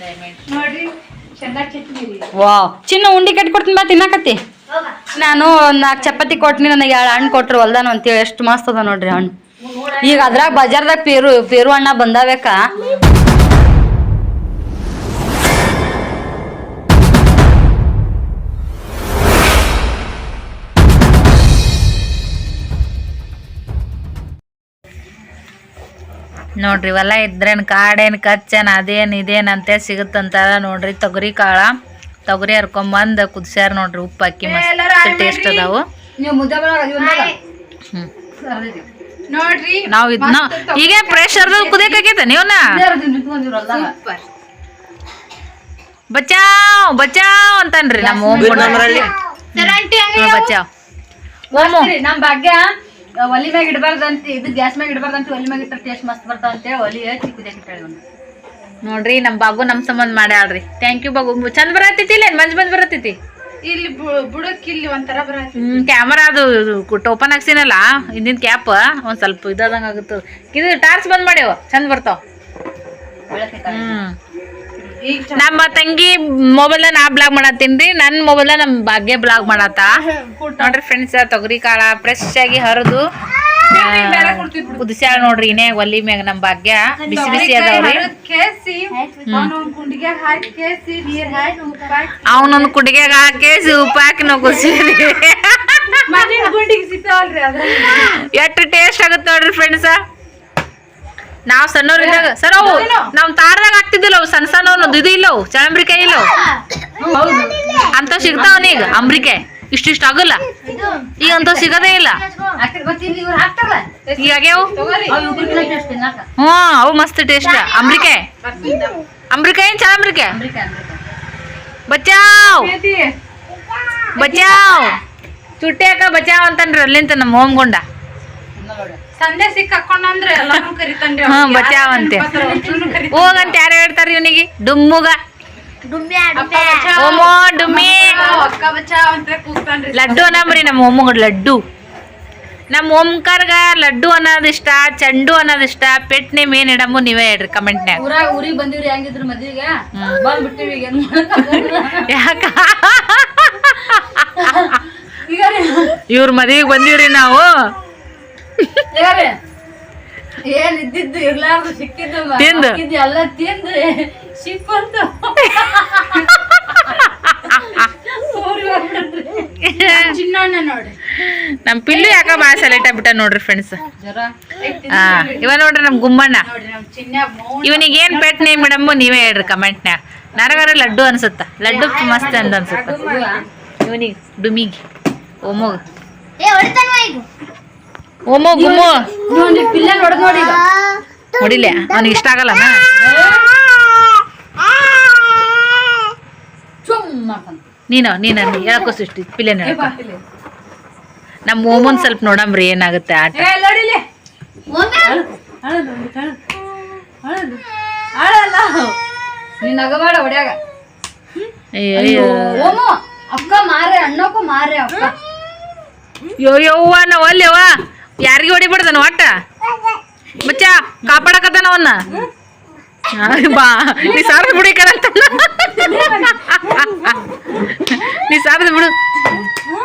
ನೋಡ್ರಿ ಶೇಂಗಾ ಚಟ್ನಿ ರೀ. ವಾವ್. ಚಿನ್ನ ಉಂಡಿ ಕಟ್ಕೊಡ್ತೀನಿ ಬಾ ತಿನ್ನಾಕತ್ತಿ. ನಾನು ಒಂದ್ ನಾಲ್ಕು ಚಪಾತಿ ಕೊಟ್ನಿ ನನಗೆ ಎರಡು ಹಣ್ಣು ಕೊಟ್ರು ಹೊಲ್ದಾನ ಅಂತೇಳಿ ಎಷ್ಟು ಮಸ್ತ್ ಅದ ನೋಡ್ರಿ ಹಣ್ಣು. ಈಗ ಅದ್ರಾಗ ಬಜಾರ್ದಾಗ ಪೇರು ಪೇರು ಹಣ್ಣ ಬಂದಾವೇಕ? ನೋಡ್ರಿ ಇವೆಲ್ಲ ಇದ್ರೇನು ಕಾಡೇನು ಕಚ್ಚೇನು ಅದೇನು ಇದೇನು ಅಂತ ಸಿಗುತ್ತಂತಾರ ನೋಡ್ರಿ. ತೊಗರಿ ಕಾಳ ತೊಗರಿ ಹರ್ಕೊಂಬಂದು ಕುದಿಸ್ಯಾರ ನೋಡ್ರಿ ಉಪ್ಪು ಹಾಕಿ ಮಸ್ತ್ ಟೇಸ್ಟ್ ಅದಾವು. ನೀವು ಮುದ್ದೆ ಹ್ಮ್. ನೋಡ್ರಿ ನಾವ್ ಇದನ್ನ ಈಗ ಪ್ರೆಷರ್ ಕುದಿಯಕಾಗೈತೆ ನೀವನ್ನ? ಸೂಪರ್. ಬಚಾವ್ ಬಚಾವ್ ಅಂತನ್ರಿ ನಮ್ಮ ಓಮ್ ಬಚಾವ್. ಓಮು. ನಮ್ ಭಾಗ್ಯ. ಒಲಿ ಮ್ಯಾಗ ಇಡಬಾರ್ದಂತ ಇದು ಗ್ಯಾಸ್ ಮ್ಯಾಗ ಇಡಬಾರ್ದಂತ ಒಲಿ ಮ್ಯಾಗ ಇಟ್ಟರೆ ಟೇಸ್ಟ್ ಮಸ್ತ್ ಬರ್ತಾವ ಅಂತೇಳಿ ಒಲಿ ಹಚ್ಚಿ ಕುದಿಯಕ್ಕೆ ಇಟ್ಟಾಳ ನೋಡ್ರಿ ನಮ್ಮ ಬಾಗು ನಮ್ಮ ಸಂಬಂಧ ಮಾಡ್ಯಾಳ್ರಿ ಥ್ಯಾಂಕ್ ಯು ಬಾಗು ಚಂದ ಬರತೈತಿ ಇಲ್ಲ ಮಂಜ್ ಮಂಜ್ ಬರತೈತಿ? ಇಲ್ಲಿ ಬುಡಕ್ಕೆ ಬುಡಕ್ ಇಲ್ಲಿ ಒಂಥರ ಬರತ್ತೆ. ಹ್ಞೂ ಕ್ಯಾಮರಾ ಅದು ಟೋಪನ್ ಹಾಕ್ಸಿನಲ್ಲ ಹಿಂದಿನ ಕ್ಯಾಪ್ ಒಂದು ಸ್ವಲ್ಪ ಇದಾದಂಗೆ ಆಗುತ್ತೆ ಇದು ಟಾರ್ಚ್ ಬಂದ್ ಮಾಡ್ಯಾವ ಚಂದ ಬರ್ತಾವ. ಹ್ಞೂ ನಮ್ಮ ತಂಗಿ ಮೊಬೈಲ್ ನಾ ಬ್ಲಾಗ್ ಮಾಡತ್ತೀನ್ರಿ ನನ್ನ ಮೊಬೈಲ್ ನಮ್ ಭಾಗ್ಯ ಬ್ಲಾಗ್ ಮಾಡತ್ತ. ನೋಡ್ರಿ ಫ್ರೆಂಡ್ಸ್ ತೊಗರಿ ಕಾಳ ಫ್ರೆಶ್ ಆಗಿ ಹರಿದು ಕುದಿಸ್ಯಾಳ ನೋಡ್ರಿ ಇನ್ನೇ ಒಲಿ ಮ್ಯಾಗ ನಮ್ ಭಾಗ್ಯ. ಬಿಸಿ ಬಿಸಿ ಅವನೊಂದ್ ಕುಡಿಗೆಗ ಹಾಕೇಸಿ ಉಪ್ಪು ಹಾಕಿ ನಾವು ಕುದಿಸಿದ್ರಿ ಎಷ್ಟು ಟೇಸ್ಟ್ ಆಗುತ್ತೆ ನೋಡ್ರಿ ಫ್ರೆಂಡ್ಸ್ ನಾವ್ ಸಣ್ಣವ್ರಿದ್ದಾಗ ಸರ್ ಅವು ನಾವ್ ತಾರದಾಗ ಹಾಕ್ತಿದ್ದಿಲ್ಲ ಅವು ಸಣ್ಣ ಸಣ್ಣವನು ಇದು ಇಲ್ಲವು ಚಳಂಬ್ರಿಕೆ ಇಲ್ಲವು ಅಂತ ಸಿಗ್ತಾವ ಈಗ ಇಷ್ಟ ಇಷ್ಟಿಷ್ಟ ಆಗಲ್ಲ. ಈಗ ಅಂತ ಸಿಗದೇ ಇಲ್ಲ. ಇವ್ರು ಹಾಕ್ತಾರಲ್ಲ. ಈಗ ಆಗ್ಯಾವು? ತಗೋರಿ. ಅವು ಇವ್ರಿಗಿನ್ನ taste ತಿನ್ನಾಕ. ಹ್ಞೂ ಅವು ಮಸ್ತ್ ಟೇಸ್ಟ್ ಅಂಬ್ರಿಕೆ. ಅಂಬ್ರಿಕೆ ಅಂಬ್ರಿಕಾಯಿ ಏನ್ ಚಳಂಬ್ರಿಕೆ? ಬಚಾವ್. ಬಚಾವ್ ಚುಟ್ಟಿ ಹಾಕ ಬಚಾವ್ ಅಂತನ್ರಿ ಅಲ್ಲಿಂತ ನಮ್ಮ ಹೋಮ್ಗೊಂಡ ಸಂಡೆ ಸಿಕ್ಕ ಹಾಕೊಂಡಂದ್ರೆ ಎಲ್ಲಾನು ಕರಿತಾನ್ರಿ ಹಾ. ಹೋಗಂತ ಯಾರು ಹೇಳ್ತಾರ ಇವನಿಗೆ? ಡುಮ್ಮುಗ. ಅಪ್ಪ ಬಚಾವ್, ಓಮೋ ಡುಮ್ಮಿ. ಬಚಾವ್, ಅಕ್ಕ ಬಚಾವ್ ಅಂತ ಕೂಗ್ತಾನ್ರಿ. ಲಡ್ಡು ಅನ್ನಂಬ್ರಿ ನಮ್ಮ ಒಮ್ಮಗ ಲಡ್ಡು. ನಮ್ಮ ಓಂಕಾರ್ಗ ಲಡ್ಡು ಅನ್ನೋದು ಇಷ್ಟ ಚಂಡು ಅನ್ನೋದು ಇಷ್ಟ ಪೆಟ್ ನೇಮ್ ಏನ್ ಇಡಮು ನೀವೇ ಹೇಳ್ರಿ ಕಮೆಂಟ್ನ್ಯಾಗ. ಊರಾಗ ಊರಿಗೆ ಬಂದಿವ್ರಿ ಹೆಂಗಿದ್ರು ಮದ್ವಿಗೆ? ಬಂದ್ಬಿಟ್ಟಿವಿ ಈಗ ಏನ್ ಮಾಡಕ್ಕಾಗಲ್ಲ. ಯಾಕ? ಈಗ ರೀ, ಇವ್ರ ಮದ್ವಿಗೆ ಬಂದಿವ್ರಿ ನಾವು. ಈಗ ಏನ್ ಇದ್ದಿದ್ದು ಇರ್ಲಾರ್ದು ಸಿಕ್ಕಿದ್ದು ತಿಂದು. ಹಾಕಿದ್ದು ಎಲ್ಲ ತಿಂದು ಶಿಪ್ ಅಂತ. ಊರಿಗೆ ಹೋಗ್ಬಿಟ್ರಿ. ಚಿನ್ನಣ್ಣ ನೋಡ್ರಿ ನಮ್ ಪಿಲ್ಲು ಯಾಕ ಬಾಳ ಸೆಲೆಕ್ಟ್ ಆಗ್ಬಿಟ್ಟ ನೋಡ್ರಿ ಫ್ರೆಂಡ್ಸ್ ಜ್ವರ ಹಾ ಇವ ನೋಡ್ರಿ ನಮ್ ಗುಮ್ಮಣ್ಣ. ನೋಡ್ರಿ ನಮ್ ಚಿನ್ನ ಮೌನ ಇವನಿಗೆ ಏನ್ ಪೆಟ್ ನೇಮ್ ಮೇಡಮ್ ನೀವೇ ಹೇಳ್ರಿ ಕಮೆಂಟ್ನ್ಯಾಗ ನನಗಾರ ಲಡ್ಡು ಅನ್ಸುತ್ತ. ಲಡ್ಡು ಮಸ್ತ್ ಅಂತ ಅನ್ಸುತ್ತ. ಇವನಿಗೆ ಡುಮಿಗೆ ಓಮೋಗ ಏ ಹೊಡಿತಾನ ಪಿಲ್ಲ ನೋಡ್ ನೋಡಿ ಈಗ. ಹೊಡಿಲೆ ಅವ್ನಿಗೆ ಇಷ್ಟ ಆಗಲ್ಲ ನೀನು ನೀನು ಹೇಳಕ್ಕೋ ಸೃಷ್ಟಿ ಪಿಲ್ಲೆ ನಮ್ಮ ಓಮನ್ ಸ್ವಲ್ಪ ನೋಡಂಬ್ರಿ ಏನಾಗುತ್ತೆ ಆಟ. ಅಯ್ಯೋ ಓಮು ಅಕ್ಕ ಮಾರೆ ಅಣ್ಣಕ್ಕೂ ಮಾರೆ ಅಕ್ಕ. ಯೋ ಯವ್ವ ನಾವು ಅಲ್ಲೇವ ಯಾರಿಗೆ ಹೊಡಿಬಿಡ್ದನ ಒಟ್ಟ? ಬಚ್ಚ ಕಾಪಾಡಕತ್ತಾನ ಅವನ್ನ ಬಾ. ನೀ ಸಾರದ ಬಿಡಿ ಕರಂತ ನೀ ಸಾರದ ಬಿಡು.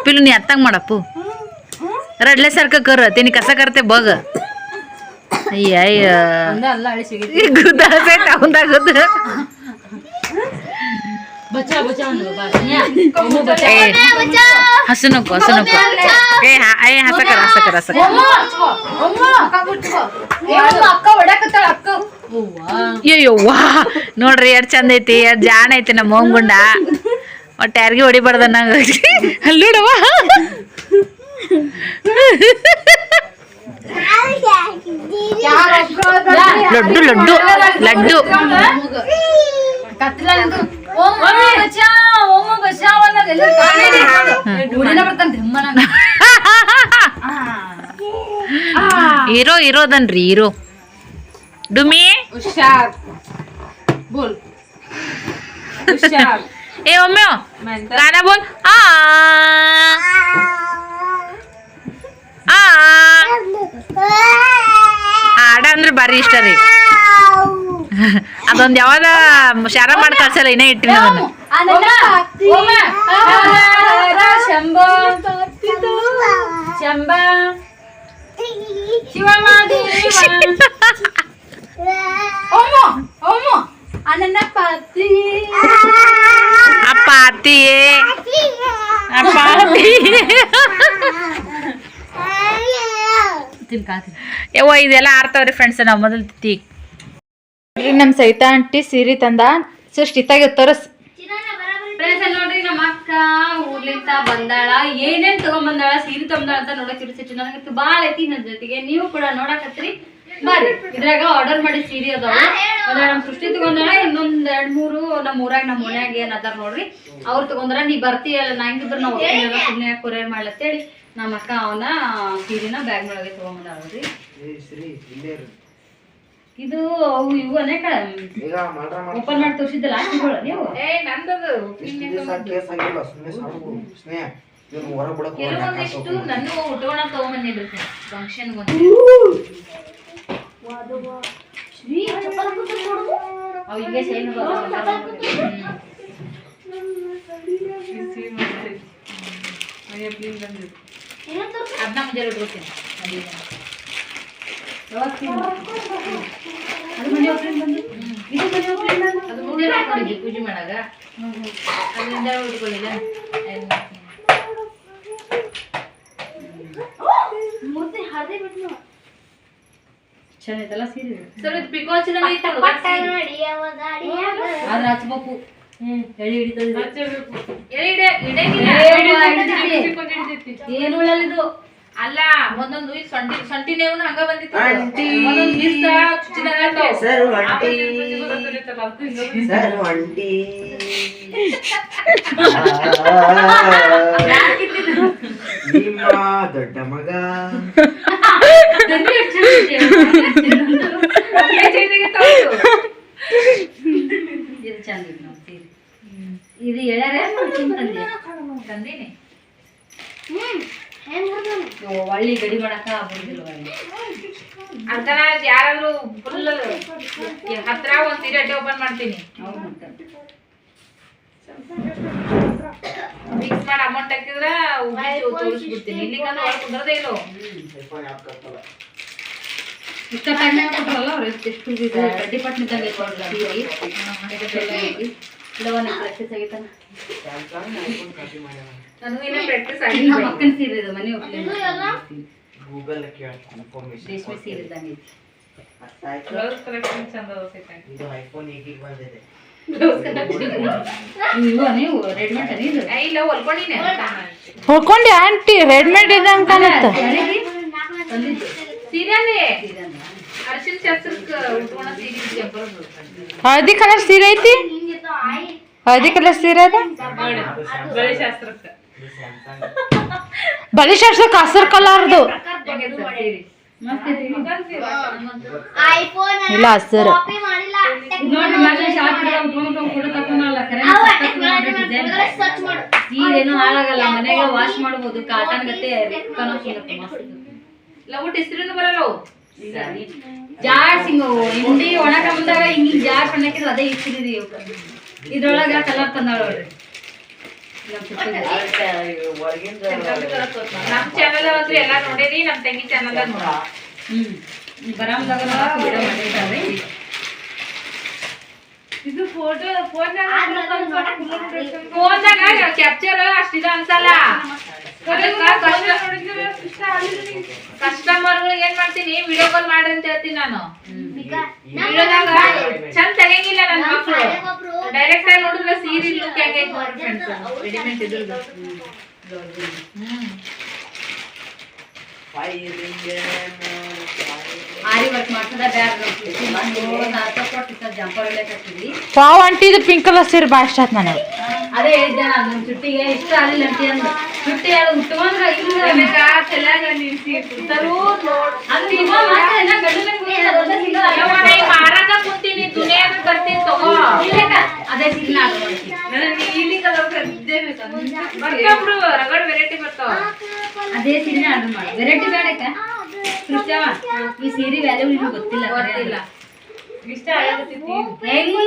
ಪಿಲು ನೀ ಅತ್ತಂಗ್ ಮಾಡಪ್ಪು. ರಡ್ಲೆ ಸರ್ಕ ಕರ ತಿನಿ ಕಸ ಕರ್ತೆ ಬಗ. ಅಯ್ಯ ಅಯ್ಯ ಒಂದೇ ಅಲ್ಲ ಬಾ ನ್ಯಾ. ಓಮು ಬಚ್ಚ. ಏ ಏ ಹ- ಹಸಕರ ಹಸಕರ ಹಸಕರ. ಅಯ್ಯವ್ವ ನೋಡ್ರಿ ಎರಡು ಚಂದ ಐತಿ ಎರಡು ಜಾಣ ಐತಿ ನಮ್ಮ ಹೋಗ್ಗುಂಡ ಒಟ್ಟು ಯಾರಿಗೂ ಹೊಡಿಬಾರ್ದ ನಂಗೆ ಅಲ್ಲಿ ಯಾರ್ ಒಬ್ರು ಲಡ್ಡು ಲಡ್ಡು ಲಡ್ಡು. ಕತ್ತಿಲ ನಿಂತು ಓಮು ಬಚ್ಚ ಓಮು ಬಚ್ಚ ಅನ್ನೋದು ಎಲ್ಲರೂ ಕಾಣೆ ಹಿಡ್ಕೊಂಡು. ಊರಿನ ಬರ್ತಾನೆ ಧಮ್ಮನ ಹೀರೋ ಇರೋದನ್ರಿ ಹೀರೋ ಡುಮಿ ಹುಷಾರ್ ಬೋಲ್ ಹುಷಾರ್ ಏ ಒಮ್ಮೆ ಮೆಂತ ಗಾನ ಬೋಲ್ ಆ ಆ ಹಾಡ ಅಂದ್ರೆ ಭಾರಿ ಇಷ್ಟ ರೀ. ಅದೊಂದ್ ಯಾವಾಗ ಶಾರ ಮಾಡಿ ಕಳ್ಸಲ್ಲ, ಇನ್ನೇ ಇಟ್ಟಿನಿ ಅದನ್ನ. ಅನನ್ನ ಭಕ್ತಿ ಶಂಭೋ ಶಂಭ ಓಮ ಓಮ ಅನನ್ನ ಭಕ್ತಿ ಅಪ್ಪ ಅತ್ತಿಯೇ ತಿನ್ಕಾತೀನಿ ಯವ್ವ ಇದೆಲ್ಲ ಆರ್ತಾವ್ರಿ ಫ್ರೆಂಡ್ಸ್ ನಾವು ಮೊದಲು ತಿತ್ತಿ ನಮ್ಮ ಸೈತಾ ಆಂಟಿ ಸೀರೆ ತಂದ. ಸೊ ಇತ್ತಾಗ ತೋರಸ್. ಫ್ರೆಂಡ್ಸ್ ನೋಡ್ರಿ ನಮ್ಮ ಅಕ್ಕ ಊರ್ಲಿಂದ ಬಂದಾಳ. ಏನೇನ್ ತಗೊಂಬಂದಾಳ ಸೀರೆ ತಗೊಂಬಂದಾಳ ಅಂತ ನೋಡಕ್ ಇರ್ಸಿಟ್ಟು ನನಗೆ ಬಾಳ ಐತಿ ನನ್ನ ಜೊತೆಗೆ. ನೀವು ಕೂಡ ನೋಡಕತ್ರಿ. ಬರ್ರಿ ಇದ್ರಾಗ ಆರ್ಡರ್ ಮಾಡಿ ಸೀರೆ ಅದಾವ. ಅದ್ರ ನಮ್ ಸೃಷ್ಟಿ ತಗೊಂಡಾಳ ಇನ್ನೊಂದ್ ಎರಡ್ ಮೂರು ನಮ್ಮ ಊರಾಗ ನಮ್ಮ ಮನ್ಯಾಗ ಏನ್ ಅದಾರ ನೋಡ್ರಿ. ಅವ್ರು ತಗೊಂಡ್ರ ನೀ ಬರ್ತೀಯಲ್ಲ ನಾ ಹೆಂಗಿದ್ರು ನಾವು ಸುಮ್ಮನೆ ಕೊರಿಯರ್ ಮಾಡ್ಲತ್ತೇಳಿ. ನಮ್ಮ ಅಕ್ಕ ಅವನ ಸೀರೆನ ಬ್ಯಾಗ್ ಒಳಗೆ ಇದು ಅವು ಇವು ಅನೇಕ ಓಪನ್ ಮಾಡಿ ತೋರಿಸಿದ್ದಲ್ಲ ನೀವು. ಕೆಲವೊಂದಿಷ್ಟು ನನ್ನ ಉಟ್ಕೊಳ ತಗೊಂಬಂದಿದ್ರು ಫಂಕ್ಷನ್ ಅವು ಹಿಂಗೆ ಶೈನ್ ಅದನ್ನ ಮುಂಜಾನೆ ಇಟ್ಕೊತೀನಿ ಅದು ಮುಂಜಾನೆ ಹಾಕೊಂಡಿದ್ವಿ ಪೂಜೆ ಮಾಡಾಗ. ಅದರಿಂದ ಉಟ್ಕೊಳ್ಳಿಲ್ಲ ಚೆನ್ನಾಗೈತಲ್ಲ ಸೀರೆ? ಸರ್ ಇದು ಪಿಕೋ ಚೆನ್ನಾಗಿ ಆದ್ರೆ ಹಚ್ಬೇಕು. ಎಳಿ ಹಿಡಿತದೆ ಏನು ಅಲ್ಲ ಒಂದೊಂದು ಸೊಂಟಿ ಸೊಂಟಿ ನೇವ್ನು ಹಂಗ ಬಂದಿತ್ತು. ಒಂದೊಂದು ದಿವ್ಸ ನಿಮ್ಮ ದೊಡ್ಡ ಮಗ. ಇದು. ಚಂದ ಇದು ಎಳ್ಯಾರ ತಂದೆ ತಂದೀನಿ. ಒಳ್ಳಿ ಗಡಿ ಮಾಡಕ ಬರುದಿಲ್ಲ ಅದಕ್ಕ ಯಾರಾದ್ರೂ ಫುಲ್ ಹತ್ರ ಒಂದ್ ಸೀರೆ ಅಡ್ಡೆ ಓಪನ್ ಮಾಡ್ತೀನಿ. ಮಿಕ್ಸ್ ಮಾಡಿ ಅಮೌಂಟ್ ಹಾಕಿದ್ರ ತೋರಿಸ್ಬಿಡ್ತೀನಿ. ಇಲ್ಲಿ ಕಂದ್ರೆ ಒಳಗೆ ಕುಂದ್ರದೇ ಇಲ್ಲ. ಇಷ್ಟ ಅವ್ರು ಎಷ್ಟು ಇದು ಕಡ್ಡಿ ಪಟ್ನ ಇದು ಗೂಗಲ್ ಕೇಳ ರೇಷ್ಮೆ ಸೀರೆ ಇದ್ದಂಗೆ. ಇದು ಐಫೋನ್ ಈಗೀಗ ಬಂದಿದೆ. ರೆಡಿಮೇಡ್ ಇದು? ಆಂಟಿ ರೆಡಿಮೇಡ್ ಸೀರೆ ಜಂಪರ್ ಹಳದಿ ಕಲರ್ ಸೀರೆ ಐತಿ? ಹಳದಿ ಕಲರ್ ಸೀರೆ ಅದ ಬಳೆ ಶಾಸ್ತ್ರಕ್ಕೆ ಹಸಿರು ಕಲರ್ದು. ಇಲ್ಲ ಹಸಿರು. ತಕೊಂಡಲ್ಲ ಹಾಳಾಗಲ್ಲ ಮನೆಗೆ ವಾಶ್ ಮಾಡಬಹುದು ಕಾಟನ್ ಗತೆ ರೆಕ್ಕನೋ ಸಿಗುತ್ತೆ ಮಸ್ತ್ ಲವ್ ಇಸ್ತ್ರಿನೂ ಬರಲ್ಲ ಅವು. ಜಾಡ್ ಸಿಂಗ್ ಹಿಂಡಿ ಒಣಕ ಬಂದಾಗ ಹಿಂಗ್ ಜಾಡ್ ಸಣ್ಣಕ್ಕಿದ್ರೆ ಅದೇ ಇಟ್ಟಿರಿ ಇದ್ರೊಳಗ ಕಲರ್ ತಂದಾಳ ನೋಡ್ರಿ? ನಮ್ ಚಾನಲ್ ಅಂದ್ರೆ ಎಲ್ಲಾ ನೋಡೇರಿ ನಮ್ ತಂಗಿ ಚಾನಲ್ ನೋಡ ಇದು ಫೋಟೋ ಫೋಟೋ ಮಾಡಿರ್ತಾವ್ರಿ ಫೋನ್ದಾಗ ಕ್ಯಾಪ್ಚರ್ ಅಷ್ಟಿದ ಅನ್ಸಲ್ಲ. ಕಸ್ಟಮರ್ಗಳಿಗೆ ಏನ್ ಮಾಡ್ತೀನಿ? ವಿಡಿಯೋ ಕಾಲ್ ಮಾಡ್ರಿ ಅಂತ ಹೇಳ್ತೀನಿ ನಾನು. ಚಂದ ತೆಗಿಯಂಗಿಲ್ಲ ನನ್ನ ಮಕ್ಕಳು ಡೈರೆಕ್ಟ್ ಆಗಿ ನೋಡಿದ್ರೆ ಸೀರೆ ಲುಕ್ ಹೆಂಗೈತೆ ನೋಡಿ ಫ್ರೆಂಡ್ಸ್ ರೆಡಿಮೇಡ್ ಇದ್ರದ್ದು. ಹ್ಮ್. ಆರಿ ವರ್ಕ್ ಬ್ಯಾಗ್ ಜಂಪರ್ ಕಟ್ಟಿದ್ವಿ. ಪಾವ್ ಆಂಟಿ ಇದು ಪಿಂಕ್ ಕಲರ್ ಸೀರೆ ಭಾಳ ಇಷ್ಟ ಆಯ್ತು ನನಗೆ. ಅದೇ ಹೇಳಿದ್ದೆ ನಾನು ಚುಟ್ಟಿಗೆ ಇಷ್ಟ ಆಗಲಿಲ್ಲ ಅಂತ ಅಂದ. ಚುಟ್ಟಿ ಅದು ಉಟ್ಕೊಂಡ್ರ ಇಲ್ಲ. ನೋಡ್ ಅದು ಇವಾಗ ಮಾತ್ರ ಇನ್ನ ಗಂಡು ಮನೆಗ್ ಇಲ್ಲಕ್ಕ, ಅದೇ ಬರ್ತಾವ್ರು ರಗಡ್ ವೆರೈಟಿ ಬರ್ತಾವ ಅದೇ ಆರ್ಡರ್ ವೆರೈಟಿ ಬೇಡಕ್ಕ ಈ ಸೀರೆ ವ್ಯಾಲ್ಯೂ ನಿಮ್ಗೆ ಗೊತ್ತಿಲ್ಲ ಗೊತ್ತಿಲ್ಲ ಇಷ್ಟ ಹೆಂಗು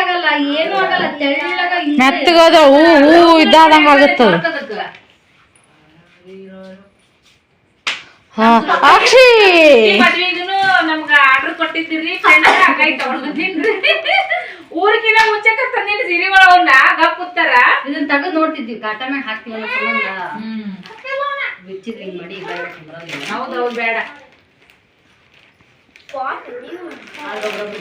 ಆಗಲ್ಲ ಏನು ಆಗಲ್ಲ ಹೂ ಹೂ ಇದ್ದಾದಂಗ ಆಗುತ್ತದ. ಹಾ ಅಕ್ಷಿ ಮದ್ವಿಗೂನು ನಮ್ಗ ಆರ್ಡರ್ ಕೊಟ್ಟಿದ್ದೀರಿ ಫ್ರೆಂಡ್ ಹಂಗಾಗಿ ತಗೊಂಡ್ ಬಂದಿನ್ರಿ. ಊರ್ಕಿನ ಮುಂಚೆಕ ತಂದಿನಿ ಸೀರೆಗಳ ಅವನ್ನ ಗಪ್ ಕೂತಾರ ಇದನ್ನ ತೆಗೆದು ನೋಡ್ತಿದ್ವಿ ಕಾಟ ಮ್ಯಾಗ ಹಾಕ್ತೀವಲ್ಲ ಸಂಬಂಧ ಬಿಚ್ಚಿದ್ರೆ ಹಿಂಗ್ ಮಾಡಿ ಬರಬೇಕು ಬರೋದಿಲ್ಲ ಹೌದೌದು ಬೇಡ.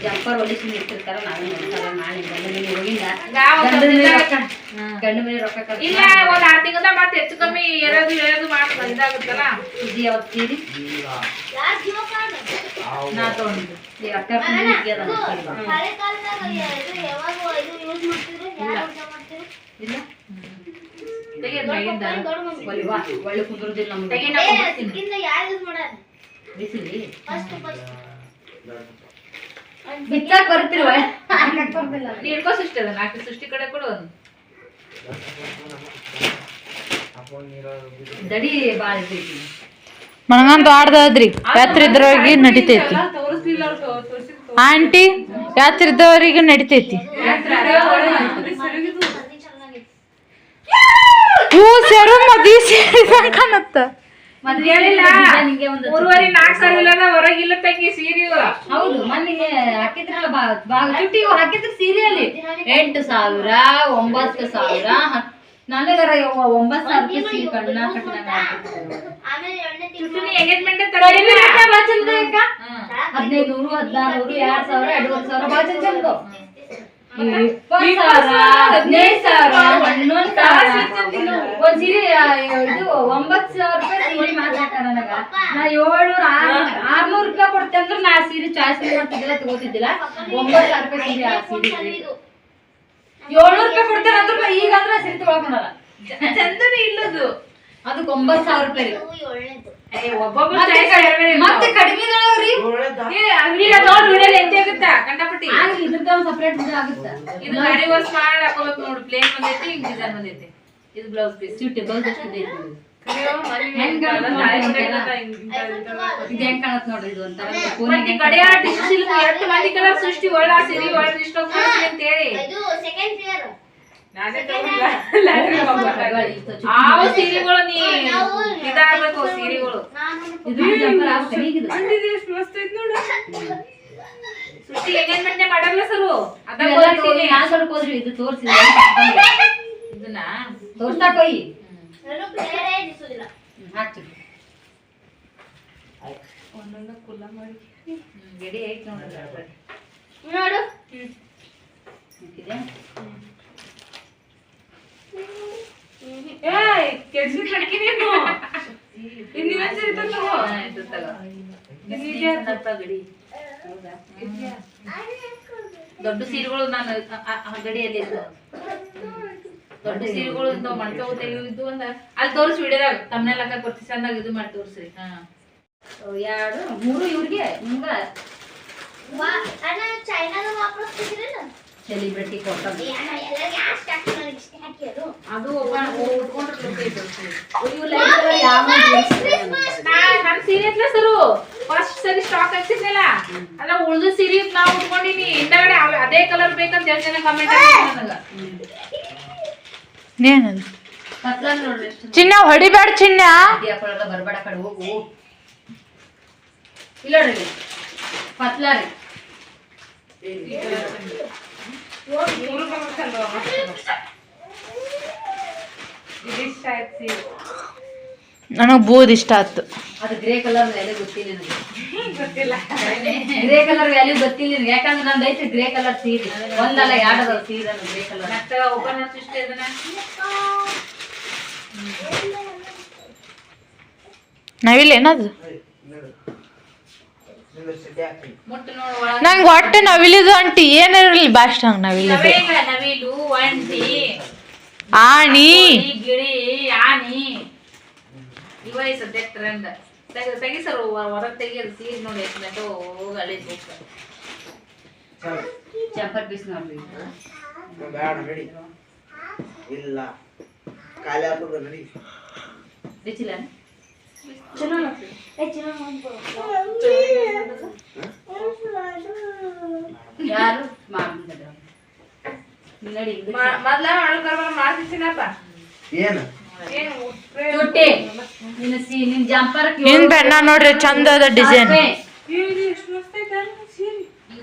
ಜಂಪರ್ ಹೊಲಿಸಿ ಇಟ್ಟಿರ್ತಾರ ನಾವೇ ನೋಡ್ತಾರ ನಾಳೆ ಗಂಡ ಮನೆ ಹೋಗಿಲ್ಲ ಗಾವ್ ಗಂಡ ಮನೆ ಒಂದೊಂದ್ ರೊಕ್ಕ ಖರ್ಚು ಇಲ್ಲ ಒಂದ್ ಆರ್ ತಿಂಗಳ ಮತ್ತೆ ಹೆಚ್ಚು ಕಮ್ಮಿ ಎರೋದು ಎರೋದು ಮಾಡ್ ಇದಾಗುತ್ತಲ್ಲ? ಸುದ್ದಿ ಯಾವತ್ತು ಸೀರಿ ನಾ ತಗೊಂಡಿದ್ದು ಈ ಅಕ್ಕ ಇಲ್ಲ ತೆಗೆದ್ ಒಳ್ಳೆ ಕುಂದ್ರದಿಲ್ಲ ನಮ್ಗೆ ಬಿಸಿಲಿ. ಫಸ್ಟ್ ಫಸ್ಟ್ ಬಿತ್ತಾಕ್ ಬರ್ತಿರುವ ಹಾಕಕ್ ಬರ್ತಿಲ್ಲ ನೀ ಹಿಡ್ಕೋ ಸೃಷ್ಟಿ ಅದ ನಾಲ್ಕು ಸೃಷ್ಟಿ ಕಡೆ ಕೊಡು ಒಂದು ಅಪ್ಪ ನೀರು ದಡಿ ಬಾಳ ಇರ್ತೈತಿ ಮನಗಂತ ಆಡ್ದದ್ರಿ. ಯಾತ್ರಿದ್ರವ್ರಿಗೆ ನಡಿತೈತಿ. ಆಂಟಿ ಯಾತ್ರಿ ಇದ್ದವರಿಗೆ ನಡಿತೈತಿ. ಹೂ ಸೆರು ಮದಿ ಸೇರಿದಂಗ ಕಾಣತ್ತ. ಮದ್ವೆ ಹೇಳಿಲ್ಲ ನಿಂಗೆ ಒಂದು ಮೂರುವರೆ ನಾಲ್ಕು ಸಾವಿರ ಇಲ್ಲದ ಹೊರಗಿಲ್ಲ ತಂಗಿ ಸೀರೆ ಹೌದು ಮೊನ್ನೆ ಹಾಕಿದ್ರಲ್ಲ ಬಾ ಚುಟ್ಟಿ ಹಾಕಿದ್ರು ಸೀರೆಯಲ್ಲಿ. ಎಂಟು ಸಾವಿರ ಒಂಬತ್ತು ಸಾವಿರ ನನಗರ ಒಂಬತ್ತು ಸಾವಿರ ರೂಪಾಯಿ ಸೀರೆ ಕಣ್ಣ ಕಟ್ಟಿದಂಗ ಆಮೇಲೆ ಎರಡನೇ ತಿಂಗಳು ಎಂಗೇಜ್ಮೆಂಟ್ ಹದಿನೈದು ನೂರು ಹದಿನಾರು ನೂರು ಎರಡ್ ಸಾವಿರ ಎರಡೂವರೆ ಸಾವಿರ ಬಾಳ ಚಂದ ಹದಿನೈದು ಸಾವಿರ ಹನ್ನೊಂದು ಸಾವಿರ. ಒಂದ್ ಸೀರೆ ಇದು ಒಂಬತ್ತು ಸಾವಿರ ರೂಪಾಯಿ ನನಗ ನಾ ಏಳ್ನೂರ ಆರ್ನೂರು ರೂಪಾಯಿ ಕೊಡ್ತೆ ಅಂದ್ರೆ ನಾ ಸೀರೆ ಚಾಯ್ಸ್ ಮಾಡ್ತಿದ್ದಿಲ್ಲ ತಗೋತಿದ್ದಿಲ್ಲ. ಒಂಬತ್ತು ಸಾವಿರ ರೂಪಾಯಿ ಸೀರೆ ಆ ಸೀರೆ ಏಳ್ನೂರು ರೂಪಾಯಿ ಕೊಡ್ತೇನೆ ಅಂದ್ರೆ ಈಗ ಅಂದ್ರೆ ಸೀರೆ ಚಂದನೇ ಇಲ್ಲದು. ಅದಕ್ಕೆ ಒಂಬತ್ತು ಸಾವಿರ ರೂಪಾಯಿ ಮತ್ತೆ. ಕಡಿಮೆ ಇದು ಇದು ಬ್ಲೌಸ್ ಪೀಸ್ ಸೀಟ್ ಸೃಷ್ಟಿ ಒಳ್ಳ ಸಿರಿ ಒಳ್ಳ ಅಂತ ಹೇಳಿ ಇದು ಸೆಕೆಂಡ್ ಪ್ಲೇಯರ್ ನಾನೇ ಆ ಸೀರೆಗಳು ನೀ ಇದಾಗ್ಬೇಕು ಸೀರೆಗಳು. ಸೃಷ್ಟಿ ಎಂಗೇಜ್ಮೆಂಟ್ ಮಾಡಲ್ಲ ಸರು? ಅದ ಹೋದ್ರಿ ಇದು ತೋರ್ಸಿ ಇದನ್ನ ತೋರ್ಸ್ತಾ ಒಂದೊಂದು ಕುಲ್ಲ ಮಾಡಿ. ರೆಡಿ ಆಯ್ತು ನೋಡು ನೋಡು. ಹಾಕಿದೆ ಏಯ್ ಕೆಡ್ಸಿ ಕಡ್ಕಿ ನೀನು. ತಂದು ತಗೋ. ಸ್ವಲ್ಪ ಗಡಿ ಹೌದಾ? ದೊಡ್ಡ ಸೀರೆಗಳು ನಾನು ಗಡಿಯಲ್ಲಿ ಇದ್ದು ದೊಡ್ಡ ಸೀರೆಗಳು ಇಂಥವು ಮಣ್ಕವು ಇದ್ದು ಅಂದ ಅಲ್ಲಿ ತೋರಿಸಿ ವಿಡಿಯೋದಾಗ ತಮ್ಮನೆಲ್ಲ ಲಕ್ಕ ಕೊಡ್ತಿ ಚಂದಾಗ ಇದು ಮಾಡಿ ತೋರಿಸ್ರಿ. ಹಾ. ಎರಡು ಮೂರು ಇವ್ರಿಗೆ ನಿಮ್ಗ. ವಾ ಅಣ್ಣ ಚೈನಾದ ವಾಪಸ್ತಿದ್ರಲ್ಲ ಸೆಲಿಬ್ರಿಟಿ ಕೊಟ್ಟ ಏ ಅಣ್ಣ ಎಲ್ಲರಿಗೆ ಅಷ್ಟು ಹಾಕಿ ನನಗೆ ಇಷ್ಟು ಹಾಕಿ ಅದು ನನ್ ಸೀರೆ ಸರು? ಫಸ್ಟ್ ಸರಿ ಸ್ಟಾಕ್ ಹಾಕ್ಸಿದ್ನಲ್ಲ? ಅಲ್ಲ ಉಳ್ದು ಸೀರೆ ನಾವು ಉಟ್ಕೊಂಡಿನಿ. ಹಿಂದಗಡೆ ಅವ್- ಅದೇ ಕಲರ್ ಬೇಕಂತ ಹೇಳ್ತೇನೆ ಜನ ಕಮೆಂಟ್ ನನಗ. ಏನದು ಕತ್ಲ ನೋಡ್ರಿ ಎಷ್ಟು ಚಿನ್ನ ಹೊಡಿಬೇಡ ಚಿನ್ನ ಅದಿ ಹಾಕೊಳ್ಳಲ್ಲ ಬರ್ಬೇಡ ಆ ಕಡೆ ಹೋಗು ಇಲ್ಲ ನೋಡ್ರಿ ಪತ್ಲ ರೀ ಇದಿಷ್ಟ ಆಯ್ತು ಸೀರೆ ನನಗ್ ಬೂದ್ ಇಷ್ಟ ಆಯ್ತು. ಅದು ಗ್ರೇ ಕಲರ್ ವ್ಯಾಲ್ಯೂ ಗೊತ್ತಿಲ್ಲ ನನಗೆ. ಗೊತ್ತಿಲ್ಲ ಗ್ರೇ ಕಲರ್ ವ್ಯಾಲ್ಯೂ ಗೊತ್ತಿಲ್ಲ ನನಗೆ. ಯಾಕಂದ್ರೆ ನಂದು ಐತೆ ಗ್ರೇ ಕಲರ್ ಸೀರೆ. ಒಂದಲ್ಲ ಎರಡು ಅದಾವ ಸೀರೆ ಗ್ರೇ ಕಲರ್. ಮತ್ತೆ ಓಪನ್ ಇಷ್ಟ ಇದನ್ನ ನಾವಿಲ್ಲ ಏನದು? ನಂಗೆ ಹೊಟ್ಟೆ ನವಿಲಿದು ಅಂಟಿ ಏನಿರಲಿ ಬಾಸ್ಟ್ ಹಂಗ ನವಿಲಿದು ನವಿಲ ನವಿಲು ಒಂಟಿ ಆಣಿ. ಗಿಳಿ. ಇವ ಈ ಸದ್ಯಕ್ಕೆ ಟ್ರೆಂಡ್ ತೆಗಿ ತೆಗಿ ಸರ್ ಹೊರಗೆ ತೆಗಿಯೋದು ಸೀರೆ ನೋಡಿ ಎಷ್ಟು ನೆಟ್ಟು ಹೋಗಲಿ ಚಲ್ ಚಂಪರ್ ಪೀಸ್ ನೋಡ್ರಿ. ಬೇಡ ನಡಿ. ಇಲ್ಲ. ಖಾಲಿ ಹಾಕೋದು ನಡಿ. ರಿಚಿಲ್ಲ ಯಾರು? ಮಾಡ್ತಿದ್ದಾರೆ ನೋಡಿ ಮೊದ್ಲ ಅಳು ಏನು? ನಿನ್ನ ಸಿ ನಿನ್ ಜಂಪರ್ ನಿನ್ ಬೆಣ್ಣ ನೋಡ್ರಿ ಚಂದ ಅದ ಡಿಸೈನ್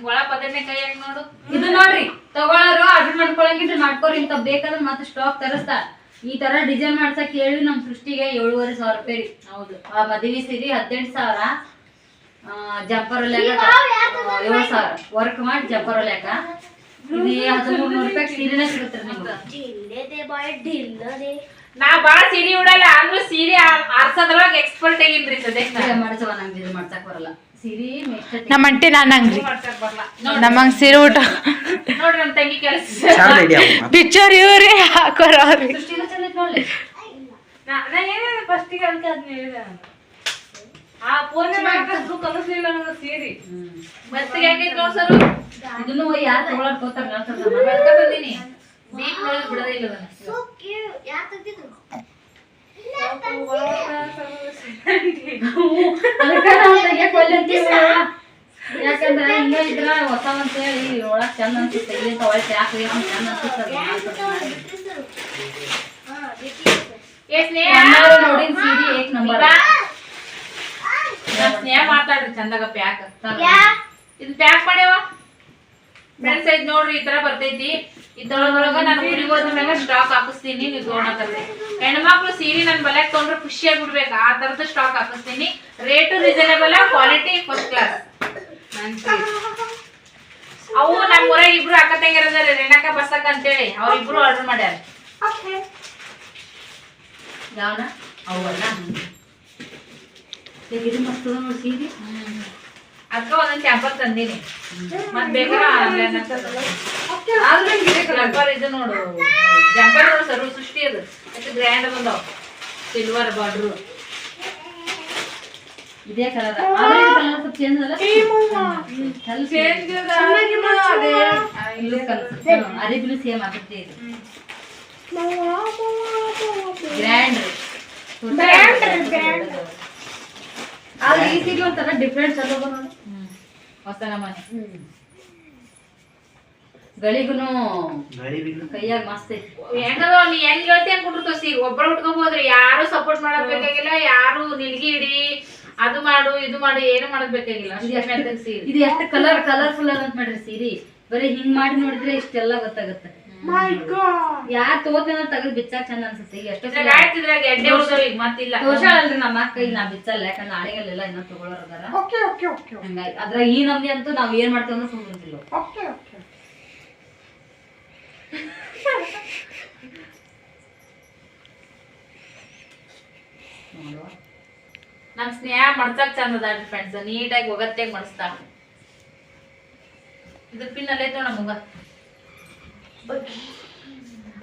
ಒಳ ಪದನೆ ಕೈಯಾಗ ನೋಡು. ಇದು ನೋಡ್ರಿ ತಗೊಳ್ಳೋರು ಆರ್ಡರ್ ಮಾಡ್ಕೊಳಂಗಿದ್ರೆ ಮಾಡ್ಕೊರಿ ಇಂತ ಬೇಕಾದ್ರೆ ಮತ್ತೆ ಸ್ಟಾಕ್ ತರಿಸ್ತಾರ ಈ ತರ ಡಿಸೈನ್ ಮಾಡ್ಸಕ್ ಹೇಳಿ ನಮ್ ಸೃಷ್ಟಿಗೆ ಏಳುವರೆ ಸಾವಿರ ರೂಪಾಯಿ ರೀ. ಹೌದು. ಆ ಮದುವೆ ಸೀರೆ ಹದಿನೆಂಟು ಸಾವಿರ. ಜಂಪರ್ ಒಲೆಗ ಏಳು ಸಾವಿರ. ವರ್ಕ್ ಮಾಡಿ ಜಂಪರ್ ಹೊಲ್ಯಾಕ ಇದು ಹದಿಮೂರು ನೂರು ರೂಪಾಯಿ ಸೀರೆನೇ ಸಿಗುತ್ತೆ ನಿಮ್ಗೆ. ನಾ ಬಾಳ ಸೀರೆ ಉಡಲ್ಲ ಅಂದ್ರೂ ಸೀರೆ ಆರ್- ಆರ್ಸೋದ್ರೊಳಗೆ ಎಕ್ಸ್ಪರ್ಟ್ ಆಗಿನ್ರಿ ಸದ್ಯಕ್ಕೆ ನಾ. ಮಾಡ್ಸವ ನಂಗೆ ಇದು ಮಾಡ್ಸಕ್ ಬರಲ್ಲ. ಸೀರೆ ನಮ್ಮ ಅಂಟಿ ನಾನು ಹಂಗ್ರಿ. ಮಾಡ್ಸಕ್ ಬರಲ್ಲ ನೋಡ್ರಿ ನಮಗ್ ಸೀರೆ ಊಟ ನೋಡ್ರಿ ನಮ್ ತಂಗಿ ಕೆಲಸ. ಪಿಕ್ಚರ್ ಇವ್ರಿ ಹಾಕೋರ ಅವ್ರಿ. ನಾ ಏನೇನು ಫಸ್ಟಿಗೆ ಅದಕ್ಕೆ ಅದನ್ನ ಹೇಳಿದೆ ಆ ಫೋನ್ ಕಲಿಸ್ಲಿಲ್ಲ ಸೀರೆ. ಮತ್ತೆ ಹೆಂಗೈತೆ ನೋಡ್ ಸರ್. ಇದನ್ನು ಯಾರು ತಗೊಳಕ್ ಹೋಗ್ತಾರ ಬೆಳ್ಕ ಬಂದೀನಿ. ಡೀಪ್ ನೋಡಿದ್ರೆ ಬಿಡೋದೇ ಇಲ್ಲ. ಅದಕ್ಕ ನಾವ್ ತೆಗ್ಯಾಕ್ ಒಲ್ಲೆ ಅಂತೀವಿ. ಯಾಕಂದ್ರ ಹಿಂಗ ಇದ್ರ ಹೊಸ ಅಂತ ಹೇಳಿ ಒಳಗ್ ಚಂದ ಅನ್ಸುತ್ತೆ ಇಲ್ಲಿ ಚಂದ ಅನ್ಸುತ್ತೆ ನೋಡಿನ್ ಸೀರೆ ಏಕ್ ನಂಬರ್ ಸ್ನೇಹ ಮಾತಾಡ್ರಿ ಚಂದಾಗ ಪ್ಯಾಕ್ ಇದು ಪ್ಯಾಕ್ ಮಾಡ್ಯಾವ ಫ್ರೆಂಡ್ಸ್ ನೋಡ್ರಿ ಈ ತರ ಬರ್ತೈತಿ. ಇದ್ರೊಳಗ ನಾನು ಊರಿಗೆ ಮ್ಯಾಗ ಸ್ಟಾಕ್ ಹಾಕಿಸ್ತೀನಿ ನೀವು ಹೆಣ್ಮಕ್ಳು ಸೀರೆ ನನ್ ಬಲ್ಯಾಗ ತಗೊಂಡ್ರೆ ಖುಷಿಯಾಗಿ ಬಿಡ್ಬೇಕು. ಆ ತರದ stock ಹಾಕಿಸ್ತೀನಿ. Rate reasonable quality first class ಅವು ನಮ್ಮ ಊರಾಗ ಇಬ್ರು ಅಕ್ಕ ತಂಗಿರದಾರ ರೇಣಕ ಬಸಕ್ಕ ಅಂತೇಳಿ. ಅವ್ರಿಬ್ರು ಆರ್ಡರ್ ಮಾಡ್ಯಾರ. ಯಾವನ? ಅವಲ್ಲ ಇದು ಮಸ್ತದ ನೋಡಿ ಸೀರೆ. ಅದಕ್ಕ ಒಂದೊಂದು ಸ್ಯಾಂಪಲ್ ತಂದೀನಿ ಮತ್ ಬೇಕಾದ್ರೆ ಜಂಪರ್ ಇದು ನೋಡು ಜಂಪರ್ ನೋಡು ಸರ್ವ ಸೃಷ್ಟಿ ಅದು. ಎಷ್ಟು ಗ್ರ್ಯಾಂಡ್ ಬಂದಾವ. ಸಿಲ್ವರ್ ಬಾರ್ಡ್ರು ಇದೇ ಕಲರ್ ಕಲರ್. ಚೇಂಜ್ ಅಲ್ಲ ಅರಿಬಿಲು ಸೇಮ್ ಆಗುತ್ತೆ ಇದು. ಗ್ರ್ಯಾಂಡ್ ಆದ್ರೆ ಈ ಸೀರೆ ಒಂಥರ ಡಿಫ್ರೆಂಟ್ ಚಲೋ ಹೊಸ ನಮನೆ ಗಳಿಗುನು. ಕೈಯಾಗ ಮಸ್ತ್. ಹೆಂಗದ ನೀ ಹೆಂಗ್ ಹೇಳ್ತಿ ಹಂಗ್ ಕೊಟ್ಟಿರ್ತಾವ ಸೀರೆ ಒಬ್ಬರು ಉಟ್ಕೊಂಬೋದ್ರಿ ಯಾರು ಸಪೋರ್ಟ್ ಮಾಡಕ್ ಬೇಕಾಗಿಲ್ಲ ಯಾರು ನಿಲ್ಗಿ ಇಡಿ ಅದು ಮಾಡು ಇದು ಮಾಡು ಏನು ಮಾಡಕ್ ಬೇಕಾಗಿಲ್ಲ. ಇದು ಎಷ್ಟು ಕಲರ್ ಕಲರ್ಫುಲ್ ಅಂತ ಮಾಡ್ರಿ ಸೀರಿ. ಬರೀ ಹಿಂಗ್ ಮಾಡಿ ನೋಡಿದ್ರೆ ಇಷ್ಟೆಲ್ಲ ಗೊತ್ತಾಗುತ್ತೆ. ಯಾರ್ ತಗೋತೇನ ತಗದ್ ಬಿಚ್ಚಾಕ್ ಚಂದ ಅನ್ಸುತ್ತೆ. ಈಗ ಎಷ್ಟು ಎಡ್ಡೆ ಈಗ ಮತ್ತಿಲ್ಲ. ನಮ್ಮ ಅಕ್ಕ ಈಗ ನಾ ಬಿಚ್ಚಲ್ಲ ಯಾಕಂದ್ರೆ ನಾಳೆಗಲ್ಲೆಲ್ಲ ಇನ್ನೂ ತಗೊಳ್ಳೋರ್ ಅದಾರ. ಹಂಗಾಗಿ ಅದ್ರ ಈ ನಮ್ದಿ ಅಂತೂ ನಾವ್ ಏನ್ ಮಾಡ್ತೇವೆ ಅಂದ್ರೆ ಸುಮ್ಮನಿಲ್ಲ ನಮ್ ಸ್ನೇಹ ಮಡ್ಸಕ್ ಚಂದ ಅದ ಫ್ರೆಂಡ್ಸ್ ನೀಟಾಗಿ ಒಗತ್ತೆ ಮಡಿಸ್ತಾ ಇದ್ರ ಪಿನ್ ಅಲ್ಲೇ ಐತೋ ನಮಗ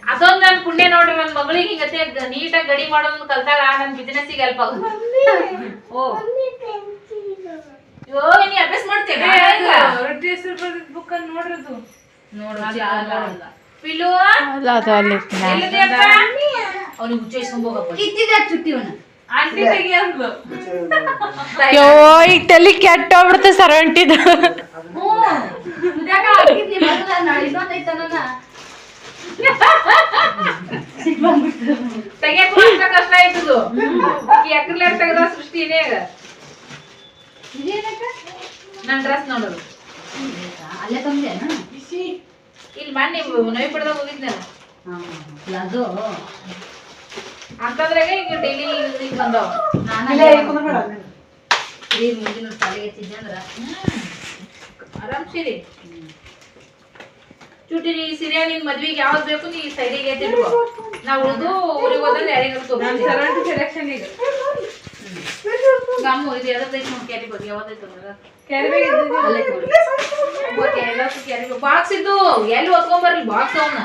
ಅದೊಂದ್ ನನ್ ಪುಣ್ಯ ನೋಡ್ರಿ ನನ್ ಮಗಳಿಗೆ ಹಿಂಗತೆ ನೀಟಾಗಿ ಗಡಿ ಮಾಡೋದನ್ನ ಕಲ್ತಾಳ ನನ್ ಬಿಸ್ನೆಸ್ ಹೆಲ್ಪ್ ಆಗುತ್ತೆ ಓ. ನೀ ಅಭ್ಯಾಸ ಮಾಡ್ತೇನೆ ಪಿಲು ಅಲ್ಲ. ಅದು ಅಲ್ಲಿ ಅವ್ನಿಗೆ ಹುಚ್ಚೈಸ್ಕೊಂಬೋಗಪ್ಪ ಕಿತ್ತಿದೆ ಚುಟ್ಟಿವನ ಆಂಟಿ ತೆಗಿ ಅಂದ್ಲು. ಯೋ ಈಗ ತಲಿ ಕೆಟ್ಟೋಗ್ಬಿಡ್ತು ಸರ್ವಂಟಿದು ಹ್ಞೂ ಅಷ್ಟ ಕಷ್ಟ ಆಯ್ತದು. ಈ ಎಕರ್ಲೆ ತೆಗದ ಸೃಷ್ಟಿ ಇದೇಗ ಇದೇನಕ್ಕ? ನನ್ ಡ್ರೆಸ್ ನೋಡೋದು. ಅಲ್ಲೇ ತಂದೇನ ಇಲ್ಲಿ ಮೊನ್ನೆ ನವಿ ಪಡೆದಾಗ ಹೋಗಿದ್ನಲ್ಲ ಅದು. ಅಂತದ್ರಾಗ ಈಗ ಡೈಲಿ ಯೂಸಿಗೆ ಬಂದಾವ. ಈ ಮುಂದಿನ ತಲೆಗೆ ಹಚ್ಚಿದ್ದೆ ಅಂದ್ರೆ. ಆರಾಮ್ ಸೀರೆ ಚುಟಿ ನೀ ಸೀರೆ ನಿನ್ ಮದ್ವಿಗೆ ಯಾವ್ದು ಬೇಕು ನೀ ಸೈಡಿಗೆ ನಾವು ಉಳ್ದು ಊರಿಗೆ ಹೋದ್ರೆ ತಗೊಂಡು ಸೆಲೆಕ್ಷನ್ ಈಗ. ಗಮ್ಮು ಇದು ಯಾವ್ದೈತೆ ನೋಡಿ. ಕ್ಯಾರಿ ಬಗ್ಗೆ ಯಾವ್ದೈತೆ ಬಾಕ್ಸ್ ಇದ್ದು. ಎಲ್ಲಿ ಬಾಕ್ಸ್ ಅವನ್ನ.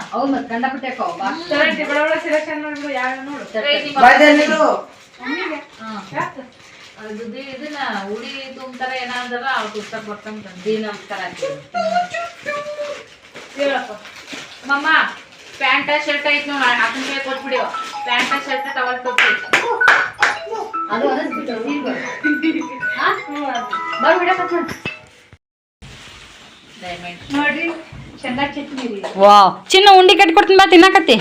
ಅದು ಇದನ್ನ ಉಡಿ ತುಂಬ್ತಾರ ಏನಾದ್ರ ಅವ್ರು ಪುಸ್ತಕ ದಿ ನಮಸ್ಕಾರ ಹೇಳಪ್ಪ ಮಮ್ಮ ಪ್ಯಾಂಟ ಶರ್ಟ್ ಐತ್ ನೋಡ ಆತನ ಕೈ ಕೊಟ್ಬಿಡಿವ ಪ್ಯಾಂಟ ಶರ್ಟ್ ಟವಲ್ ಕೊಟ್ಬಿಡಿ ಅದು ನೋಡ್ರಿ ಚೆನ್ನಾಗಿ ಚಟ್ನಿ ರೀ ವಾವ್. ಚಿನ್ನ ಉಂಡಿ ಕಟ್ಕೊಡ್ತೀನಿ ಬಾ ತಿನ್ನಾಕತ್ತಿ.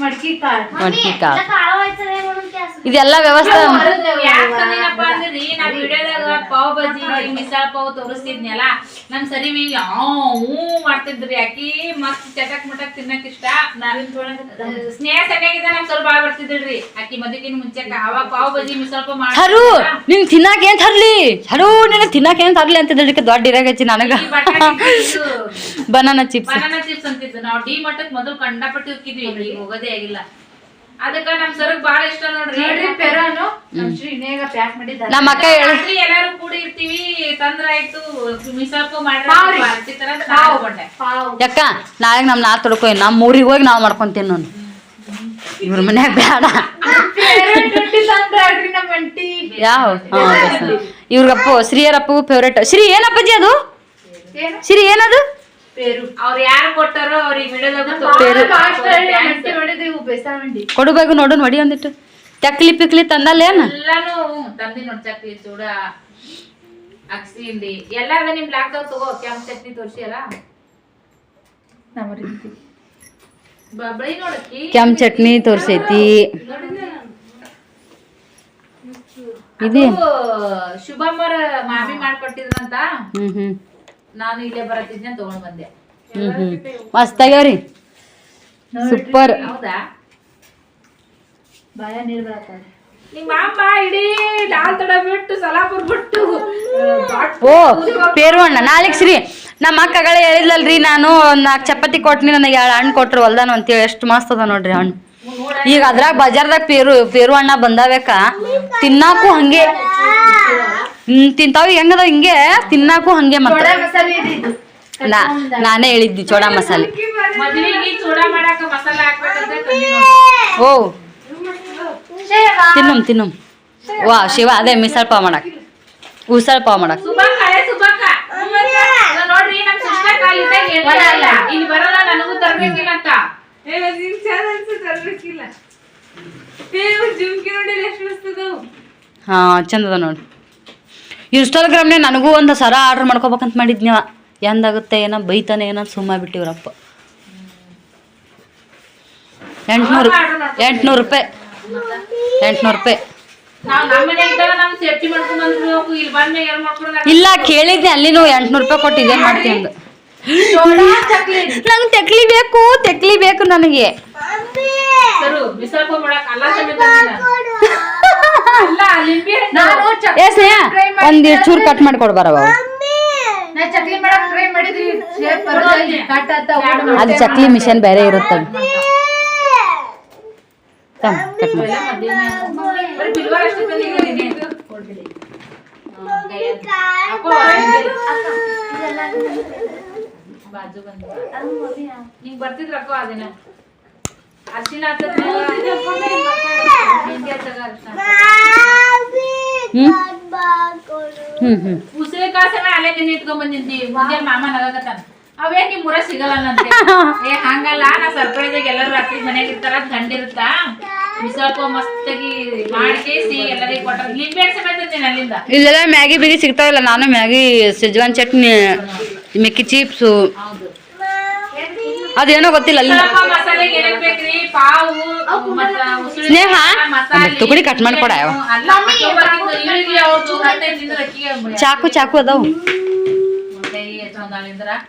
ಮಡ್ಕಿ ಕಾಳು. ಇದೆಲ್ಲ ವ್ಯವಸ್ಥೆ ಪಾವ್ ಬಜ್ಜಿ ಮಿಸಾಲ್ ಪಾವ್ ತೋರಿಸ್ತಿದ್ನಲ್ಲ ನಮ್ ಸರಿ ಮಾಡ್ತಿದ್ರಿ. ಮಸ್ತ್ ಚಟಕ್ ಮಟಕ್ ತಿನ್ನಕ್ ಇಷ್ಟ. ಸ್ನೇಹ ನಮ್ ಸ್ವಲ್ಪ ಬಾಳ್ ಬರ್ತಿದ್ರಿ ಅವಾಗ ಪಾವ್ ಬಜ್ಜಿ ಮಿಸಾಲ್ ಪಾವ್ ಹರು ಮಾಡ್ತಿದ್ರಲ್ಲ, ನಿನ್ ತಿನ್ನಾಕ ಏನ್ ತರ್ಲಿ? ಹರು ನಿನ್ ತಿನ್ನಾಕ ಏನ್ ತರ್ಲಿ ಅಂತ ಹೇಳಿಕ್ಕೆ ದೊಡ್ಡ ಇರಾಗಚ್ಚಿ ನನಗ. ಬನಾನಾ ಚಿಪ್ಸ್ ಬನಾನಾ ಚಿಪ್ಸ್ ಅಂತಿದ್ದು. ನಾವು ಡಿ ಮಟ್ಟಕ್ ಮೊದಲು ಕಂಡಪಟ್ಟಿ ಹೋಗಿದ್ವಿ ಈಗ ಹೋಗೋದೇ ಆಗಿಲ್ಲ. ಅದಕ್ಕ ನಮ್ ಸರ್ ಬಾಳ ಇಷ್ಟ ನೋಡ್ರಿ. ನೋಡ್ರಿ ಪೆರಾನು. ನಮ್ ಶ್ರೀನೇಗ ಪ್ಯಾಕ್ ಮಾಡಿದ್ದಾರೆ. ನಮ್ಮ ಅಕ್ಕ ಹೇಳಿ ರಾತ್ರಿ ಎಲ್ಲಾರು ಕೂಡಿ ಇರ್ತೀವಿ ತಂದ್ರ ಆಯ್ತು ಮಿಸಾಲ್ಪು ಪಾವ್ ರೀ. ಮಾಡ್ರಿ ಅಂತ ನಾನ್ ಯಾಕ ನಾಳೆ ನಮ್ ನಾ ತೊಡ್ಕೊ ನಮ್ಮ ಊರಿಗೆ ಹೋಗಿ ನಾವು ಮಾಡ್ಕೊಂತೀನಿ ನಾನು ಇವ್ರ ಮನ್ಯಾಗ ಬೇಡ ಇವ್ರಪ್ಪ ರೊಟ್ಟಿ ತಂದ್ರಿ ನಮ್ಮ ಅಂಟಿ ಯಾವ? ಇವ್ರಿಗಪ್ಪ ಶ್ರೀಯರಪ್ಪಗೂ ಫೇವ್ರೇಟ್ ಶ್ರೀ ಏನಪ್ಪಜ್ಜಿ ಅದು? ಏನು? ಶ್ರೀ ಏನದು? ಪೇರು. ಅವ್ರು ಯಾರು ಕೊಟ್ಟಾರೋ ಅವ್ರಿಗೆ ವಿಡಿಯೋದಾಗ ಪೇರು. ಅಂಟಿ ಹೊಡೆದೇವು ಬೇಸನ್ ಕೊಡಬೇಕು ನೋಡು ನೋಡಿ ಒಂದಿಟ್ಟು. ಚಕ್ಲಿ ಪಿಕ್ಲಿ ತಂದಲ್ಲೇನ? ಎಲ್ಲಾನು ತಂದಿ ನೋಡಿ ಚಕ್ಲಿ ಚೂಡ ಅಕ್ಸಿ ಹಿಂಡಿ. ಎಲ್ಲ ಅದ ನಿಮ್ ಬ್ಲಾಕ್ದಾಗ ತಗೋ ಕೆಂಪ್ ಚಟ್ನಿ ತೋರ್ಸಿ ಅಲ್ಲ? ನಮ್ಮ ರೀತಿ ಬಳಿ ನೋಡಕ್ಕಿ ಕೆಂಪ್ ಚಟ್ನಿ ತೋರ್ಸೈತಿ. ಇದು. ಶುಭಮ್ಮರ ಮಾಮಿ ಮಾಡ್ಕೊಟ್ಟಿದ್ರಂತ? ಹ್ಮ್ ಹ್ಮ್. ನಾನು ಇಲ್ಲೇ ಬರತ್ತಿದ್ನೆ ತಗೊಂಡ್ ಬಂದೆ. ಹ್ಮ್ ಹ್ಮ್. ಮಸ್ತ್ ಆಗ್ಯಾವ್ರಿ. ಸೂಪರ್. ಹೌದಾ? ಬಾಯ ನೀರ್ ಬರತ್ತಾರೆ ನಿಮ್ಮ ಅಮ್ಮ ಇಡೀ ಲಾಲ್ ತಡ ಬಿಟ್ಟು ಸಲಾಪುರ್ ಬಿಟ್ಟು ಓ ಪೇರು ಹಣ್ಣ ನಾಳೆಗ್ ಶ್ರೀ ನಮ್ಮ ಅಕ್ಕಗಳೇ ಹೇಳಿದ್ಲಲ್ರಿ ನಾನು ಒಂದ್ ನಾಲ್ಕು ಚಪಾತಿ ಕೊಟ್ನಿ ನನಗೆ ಎರಡು ಹಣ್ಣು ಕೊಟ್ರು ಹೊಲ್ದಾನ ಅಂತೇಳಿ ಎಷ್ಟು ಮಸ್ತ್ ಅದ ನೋಡ್ರಿ ಹಣ್ಣು. ಈಗ ಅದ್ರಾಗ ಬಜಾರ್ದಾಗ ಪೇರು ಪೇರು ಹಣ್ಣ ಬಂದಾವೇಕ? ತಿನ್ನಾಕು ಹಂಗೆ. ಹ್ಮ್ ತಿಂತಾವ. ಹೆಂಗದ ಹಿಂಗೆ ತಿನ್ನಾಕು ಹಂಗೆ ಮತ್ತ. ನಾ ನಾನೇ ಹೇಳಿದ್ದಿ ಚೋಡಾ ಮಸಾಲೆ. ಓ. ತಿನ್ನಮ್ ತಿನ್ನಮ್. ವಾ ಶಿವ ಅದೇ ಮಿಸಲ್ ಪಾವ್ ಮಾಡಕ್. ಉಸಲ್ ಪಾವ್ ಮಾಡಕ್. ಹಾ ಚಂದದ ನೋಡಿ. ಇನ್ಸ್ಟಾಗ್ರಾಮ್ನೇ ನನಗೂ ಒಂದು ಸರ ಆರ್ಡರ್ ಮಾಡ್ಕೋಬೇಕಂತ ಮಾಡಿದ್ನ್ಯವ ಎಂದಾಗುತ್ತೆ ಏನೋ ಬೈತಾನೆ ಏನೋ ಸುಮ್ಮ ಬಿಟ್ಟಿವ್ರಪ್ಪ. ಎಂಟ್ನೂರು ಎಂಟ್ನೂರು ರೂಪಾಯಿ ಎಂಟ್ನೂರು ರೂಪಾಯಿ ಇಲ್ಲ ಕೇಳಿದ್ದೆ ಅಲ್ಲಿನೂ ಎಂಟ್ನೂರು ರೂಪಾಯಿ ಕೊಟ್ಟು ಇದೇನು ಮಾಡ್ತೀನಿ ಅಂದು. ನಂಗೆ ತೆಕ್ಲಿ ಬೇಕು ತೆಕ್ಲಿ ಬೇಕು ನನಗೆ. ಸರು ಬಿಸಲ್ಪ ಮಾಡಕ್ ಅಲ್ಲ ಸಮೇತ ತಂದಿಲ್ಲ. ಅಲ್ಲ ಲಿಂಬೆ ಹಣ್ಣು. ನಾನು ಚಕ್- ಏ ಸ್ನೇಹ ಒಂದು ಚೂರು ಕಟ್ ಮಾಡಿ ಕೊಡ್ಬಾರವ ಅದು ಚಕ್ಲಿ ಮಿಷನ್ ಬೇರೆ ಇರುತ್ತೆ ಬಾಜು ಬಂದ ನಿಂಗ್ ಬರ್ತಿದ್ರ ಅಕ್ಕೋ ಅದೇನ ಅರ್ಶಿನ ಹಚ್ಚದ್ ಮೆಹಂದಿ ಹಚ್ಚಗ ಅರ್ಶಿನ. ಹ್ಮ್? ಹ್ಮ್ ಹ್ಮ್. ಉಸಿರಿ ಕಾಸನ ಅಲ್ಲೇ ಇಟ್ಕೊಂಡ್ ಬಂದಿದ್ದಿ ಮುಂಜಾನೆ ಮಾಮ ನಗಕತ್ತಾನ. ಅವೇ ನಿಮ್ ಊರ ಸಿಗಲ್ಲ ನಂತೆ ಏ ಹಂಗಲ್ಲ ನಾ ಸರ್ಪ್ರೈಸ್ ಆಗಿ ಎಲ್ಲರೂ ರಾತ್ರಿ ಮನೆಗೆ ಇರ್ತಾರ ಗಂಡಿರುತ್ತ ಬಿಸಾಕೋ ಮಸ್ತಾಗಿ ಮಾಡ್ಕೇಸಿ ಎಲ್ಲರಿಗೂ ಕೊಟ್ಟ ಲಿಂಬೆ ಹಣ್ಣ್ ಸಮೇತ ಅಲ್ಲಿಂದ. ಇಲ್ಲೆಲ್ಲ ಮ್ಯಾಗಿ ಬಿಗಿ ಸಿಗ್ತಾವಲ್ಲ ನಾನು ಮ್ಯಾಗಿ ಸಿಜ್ವಾನ್ ಚಟ್ನಿ ಮೆಕ್ಕಿ ಚಿಪ್ಸು ಅದೇನೋ ಗೊತ್ತಿಲ್ಲ ಅಲ್ಲಿ ಸ್ವಲ್ಪ ಮಸಾಲೆಗೆ ಬೇಕ್ರಿ ಪಾವು ಮತ್ತ ಉಸುಳಿ ಸ್ನೇಹ, ತುಕಡಿ ಕಟ್ ಮಾಡ್ಕೊಡ ಯಾವ? ಚಾಕು ಚಾಕು ಅದಾವು.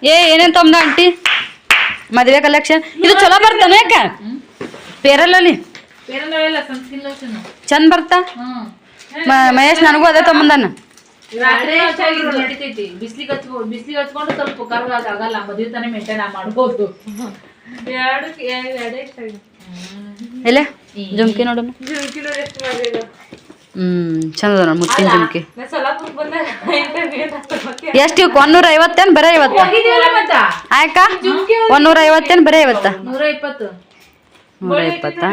ಏ ಏನೇನ್ ತೊಂದ ಆಂಟಿ? ಮದ್ವೆ ಕಲೆಕ್ಷನ್ ಇದು ಚಲೋ ಬರ್ತಾನೆ ಯಾಕ? ಸನ್ಸ್ಕಿನ್ ಚಂದ ಬರ್ತಾ? ಮಹೇಶ್ ನನಗೂ ಅದೇ ತೊಂಬಂದಾನ ರಾತ್ರಿ ನಡಿತೈತಿ. ಬಿಸ್ಲಿಗೆ ಹಚ್ಕೊಂಡು ಬಿಸ್ಲಿಗೆ ಹಚ್ಕೊಂಡು ಸ್ವಲ್ಪ ಕರ್ಗ ಆಗಲ್ಲ ಮದುವೆ ತಾನೇ ಮೇಂಟೈನ್ ಮಾಡ್ಬೋದು. ಎರಡು ಎರಡೇ. ಎಲ್ಲ ಜುಮ್ಕಿ ನೋಡೋಣ. ಹ್ಮ್ ಚಂದ ನೋಡ್ ಮುತ್ತಿನ ಜುಮ್ಕಿ? ಎಷ್ಟು ಇವಕ್ಕೆ ಒಂದೂರ ಐವತ್ತೇನ್ ಬರೇ ಐವತ್ತ? ಆಯ್ಕ? ಒಂದೂರ ಐವತ್ತೇನ್ ಬರೇ ಐವತ್ತ? ನೂರ ಇಪ್ಪತ್ತು ನೂರ ಇಪ್ಪತ್ತಾ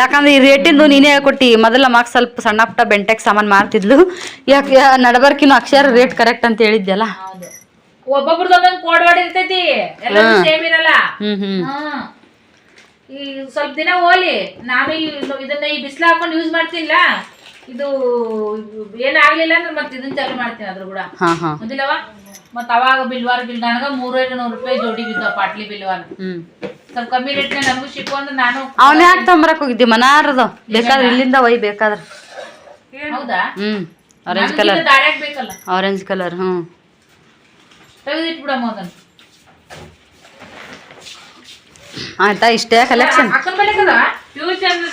ಯಾಕಂದ್ರೆ ಈ ರೇಟಿಂದು ನೀನೇ ಹೇಳ್ಕೊಟ್ಟಿ ಮೊದಲ ಮಾರ್ಕ್ ಸ್ವಲ್ಪ ಸಣ್ಣ ಪುಟ್ಟ ಬೆಂಟೆಕ್ ಸಾಮಾನ್ ಮಾರ್ತಿದ್ಲು. ಯಾಕೆ ನಡಬರ್ಕಿನ ಅಕ್ಷರ ರೇಟ್ ಕರೆಕ್ಟ್ ಅಂತ ಹೇಳಿದ್ಯಲ್ಲ? ಒಬ್ಬೊಬ್ರದ್ದು ಒಂದೊಂದು ಕೋಡ್ ವರ್ಡ್ ಇರ್ತೈತಿ ಎಲ್ಲ ಸೇಮ್ ಇರಲ್ಲ. ಹ್ಮ್ ಹ್ಮ್. ಹ್ಮ್ ಈ ಸ್ವಲ್ಪ ದಿನ ಹೋಲಿ ನಾನು ಇದನ್ನ ಈ ಬಿಸಿಲು ಹಾಕೊಂಡು ಯೂಸ್ ಮಾಡ್ತಿಲ್ಲ. ಇದು ಏನಾಗ್ಲಿಲ್ಲ ಅಂದ್ರೆ ಮತ್ತೆ ಇದನ್ನ ಚಾಲು ಮಾಡ್ತೀನಿ ಅದ್ರ ಕೂಡ. ಗೊತ್ತಿಲ್ಲವ ಮತ್ತ ಅವಾಗ ಬಿಲ್ವಾರ ಬಿಲ್ ನನಗ ಮೂರೈದು ನೂರು ರೂಪಾಯಿ ಜೋಡಿ ಬಿದ್ದ ಪಾಟ್ಲಿ ಬಿಲ್ವಾರ. ಅವನ್ ಯಾಕೆ ತೊಂಬರಕ್ ಹೋಗಿದ್ದಿ? ಮನಾರದು. ಬೇಕಾದ್ರೆ ಇಲ್ಲಿಂದ ಒಯ್ ಬೇಕಾದ್ರೆ. ಹೌದಾ? ಹ್ಮ್. ಆರೆಂಜ್ ಕಲರ್ ಆರೆಂಜ್ ಕಲರ್ ಹ್ಮ್. ಆಯ್ತಾ ಇಷ್ಟೇ ಕಲೆಕ್ಷನ್ ಚಂದ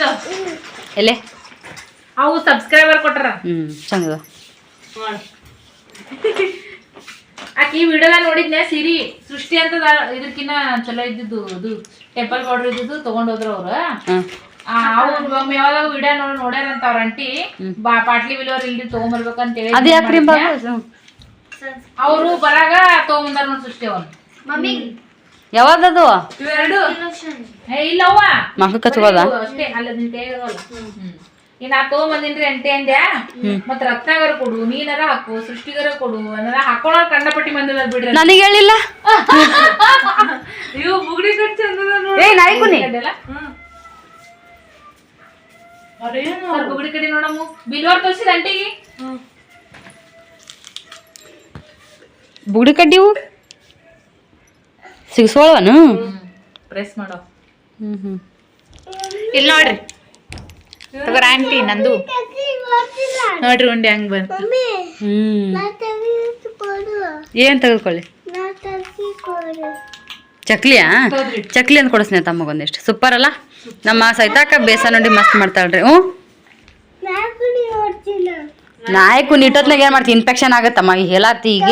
ಎಲೆ? ಅವು ಸಬ್ಸ್ಕ್ರೈಬರ್ ಕೊಟ್ಟಾರ ಹ್ಮ್ ಚಂದದ ಆಕಿ ಈ ವಿಡಿಯೋದಾಗ ನೋಡಿದ್ನೆ ಸಿರಿ ಸೃಷ್ಟಿ ಅಂತ ಇದಕ್ಕಿನ್ನ ಚಲೋ ಇದ್ದಿದ್ದು ಇದು ಟೆಂಪಲ್ ಬಾರ್ಡರ್ ಇದ್ದಿದ್ದು ತಗೊಂಡೋದ್ರು ಅವ್ರು. ಅವ್ರು ಯಾವಾಗ ವಿಡಿಯೋ ನೋಡಿ ನೋಡ್ಯಾರಂತ ಅವ್ರ ಅಂಟಿ ಬಾ ಪಾಟ್ಲಿ ಬಿಲ್ವರ್ ಇಲ್ರಿ ತಗೊಂಬರ್ಬೇಕಂತ ಹೇಳಿ ಅವರು ಬರಾಗ ತಗೊಂಬಂದಾರ ನೋಡಿ ಸೃಷ್ಟಿ ಅವ್ರು. ಯಾವ್ದದು? ಇವೆರಡು? ಏ ಇಲ್ಲವ್ವ. ಮಕ್ಕಕ್ಕ ತಗೋದ? ಇವು ಅಷ್ಟೇ ಅಲ್ಲ ಈಗ ನಾ ತಗೊಂಬಂದಿನ್ರಿ ಅಂಟೆ ಅಂದ್ಯಾ? ಮತ್ ರತ್ನಾಗರ ಕೊಡು ನೀನರ ಹಾಕು ಸೃಷ್ಟಿಗರ ಕೊಡು ಅನ್ನರ ಹಾಕೊಳ ಕಂಡಪಟ್ಟಿ ಮಂದಿಲ್ಲ ಬಿಡ್ರಿ. ನನಗೆ ಹೇಳಿಲ್ಲ? ಇವು ಬುಗ್ಡಿ ಕಟ್ ಚಂದದ ನೋಡಿ. ಏ ನಾಯ್ಕುನಿ ಸರ್ ಬುಗ್ಡಿ ಕಡೆ ನೋಡಮ್ಮ. ಬಿಲ್ವಾರ್ ತೋರಿಸಿ ಅಂಟಿಗೆ. ಬುಗುಡಿ ಕಡ್ಡಿವು ಸಿಗಿಸೋಳವನು ಪ್ರೆಸ್ ಮಾಡೋ. ಹ್ಮ್ ಹ್ಮ್. ಇಲ್ಲಿ ನೋಡ್ರಿ. ತಗೋರ ಆಂಟಿ ನಂದು. ನೋಡ್ರಿ ಉಂಡೆ ಹಂಗ್ ಬಂತು. ಹ್ಞೂ ಏನ್ ತೆಗೆದುಕೊಳ್ಳಿ ಚಕ್ಲಿಯಾ? ಚಕ್ಲಿ ಅಂತ ಕೊಡಿಸ್ನೆ ತಮ್ಮಗೊಂದಿಷ್ಟು ಸೂಪರ್ ಅಲ್ಲ? ನಮ್ಮ ಸೈತಾಕ ಬೇಸನ್ ನೋಡಿ ಮಸ್ತ್ ಮಾಡ್ತಾಳ್ರಿ. ಹ್ಞೂ ನಾಯ್ಕು ನಿಟ್ಟತ್ನಾಗ ಏನ್ ಮಾಡ್ತಿ? ಇನ್ಫೆಕ್ಷನ್ ಆಗತ್ತಮ್ಮ. ಈಗ ಹೇಳತ್ತಿ ಈಗ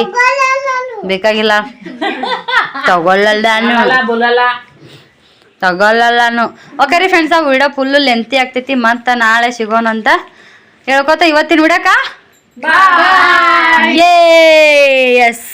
ಬೇಕಾಗಿಲ್ಲ. ತಗೊಳ್ಳಲ್ಲ ತಗೊಳ್ಳಲ್ಲಾನು. ಓಕೆ ರೀ ಫ್ರೆಂಡ್ಸ್ ಆ ವಿಡಿಯೋ ಫುಲ್ಲು ಲೆಂತಿ ಆಗ್ತೈತಿ. ಮತ್ತೆ ನಾಳೆ ಸಿಗೋಣ ಅಂತ ಹೇಳ್ಕೊತ ಇವತ್ತಿನ ವಿಡಕ ಎಸ್